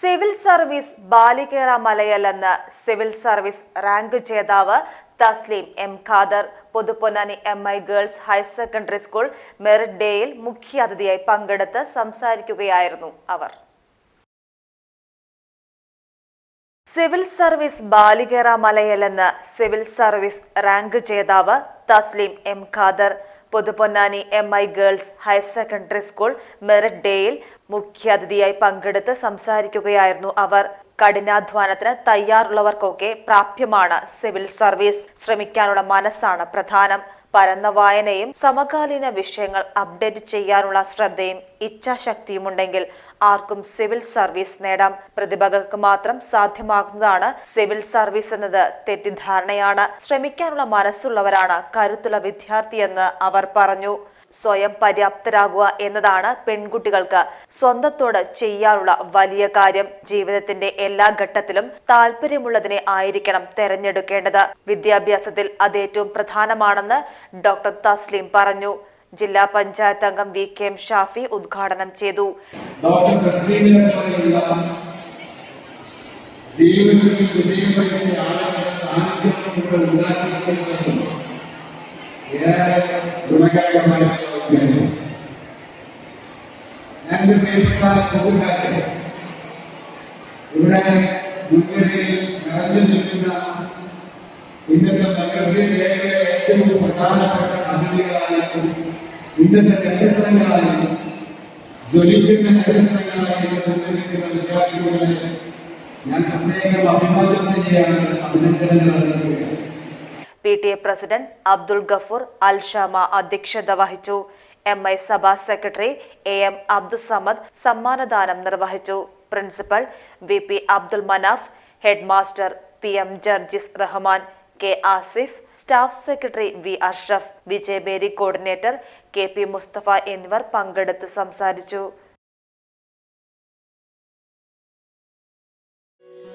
Civil service ബാലികേറ മലയല്ലെന്ന് civil service rank ജേതാവ് Thasleem M Khader. Puthuponnani M I girls higher secondary school merit ഡേയിൽ മുഖ്യാതിഥിയായി പങ്കെടുത്ത് സംസാരിക്കുകയായിരുന്നു അവർ. സിവിൽ സർവീസ് ബാലികേറ മലയല്ലെന്ന് സിവിൽ സർവീസ് റാങ്ക് ജേതാവ് Thasleem M Khader. Puthupponnani M I girls higher secondary school merit ഡേയിൽ മുഖ്യാതിഥിയായി പങ്കെടുത്ത് സംസാരിക്കുകയായിരുന്നു അവർ. കഠിനാധ്വാനത്തിന് തയ്യാറുള്ളവർക്കൊക്കെ പ്രാപ്യമാണ് സിവിൽ സർവീസ്. ശ്രമിക്കാനുള്ള മനസ്സാണ് പ്രധാനം. പരന്ന വായനയും സമകാലീന വിഷയങ്ങൾ അപ്ഡേറ്റ് ചെയ്യാനുള്ള ശ്രദ്ധയും ഇച്ഛാശക്തിയുമുണ്ടെങ്കിൽ ആർക്കും സിവിൽ സർവീസ് നേടാം. പ്രതിഭകൾക്ക് മാത്രം സാധ്യമാകുന്നതാണ് സിവിൽ സർവീസ് എന്നത് തെറ്റിദ്ധാരണയാണ്. ശ്രമിക്കാനുള്ള മനസ്സുള്ളവരാണ് കരുത്തുള്ള വിദ്യാർത്ഥിയെന്ന് അവർ പറഞ്ഞു. സ്വയം പര്യാപ്തരാകുക എന്നതാണ് പെൺകുട്ടികൾക്ക് സ്വന്തത്തോട് ചെയ്യാനുള്ള വലിയ കാര്യം. ജീവിതത്തിന്റെ എല്ലാ ഘട്ടത്തിലും താല്പര്യമുള്ളതിനെ ആയിരിക്കണം തെരഞ്ഞെടുക്കേണ്ടത്. വിദ്യാഭ്യാസത്തിൽ അത് ഏറ്റവും പ്രധാനമാണെന്ന് ഡോക്ടർ തസ്ലിം പറഞ്ഞു. ജില്ലാ പഞ്ചായത്ത് അംഗം വി കെ എം ഷാഫി ഉദ്ഘാടനം ചെയ്തു. ഡോക്ടർ ജീവിതത്തിൽ വിജയം പഠിച്ച ആളുകളുടെ സാന്നിധ്യം ഏറെ ഗുണകരമായ കാര്യം. ഞാൻ ഒരു പ്രിയപ്പെട്ട കൂട്ടുകാരെ ഇവിടെ മുൻനിരയിൽ നിറഞ്ഞു നിൽക്കുന്ന ഇന്നത്തെ മേഖലയിലെ ഏറ്റവും പ്രധാനപ്പെട്ട അതിഥികളായും ഇന്നത്തെ നക്ഷത്രങ്ങളായും ജ്വലിക്കുന്ന നക്ഷത്രങ്ങളായി മുന്നിരിക്കുന്ന വിദ്യാർത്ഥികളെ ഞാൻ പ്രത്യേകം അഭിവാദ്യം ചെയ്യുകയാണ് അഭിനന്ദനങ്ങൾ അറിയിക്കുകയാണ് P T A president Abdul Gafoor Alshama അധ്യക്ഷത വഹിച്ചു. എം ഐ സഭാ സെക്രട്ടറി എ എം അബ്ദുസമദ് സമ്മാനദാനം നിർവഹിച്ചു. Principal V P Abdul Manaf head master P M Jarjis Rahman K Asif staff secretary V Arshaf Vijayabheri coordinator K P Musthafa എന്നിവർ പങ്കെടുത്ത് സംസാരിച്ചു.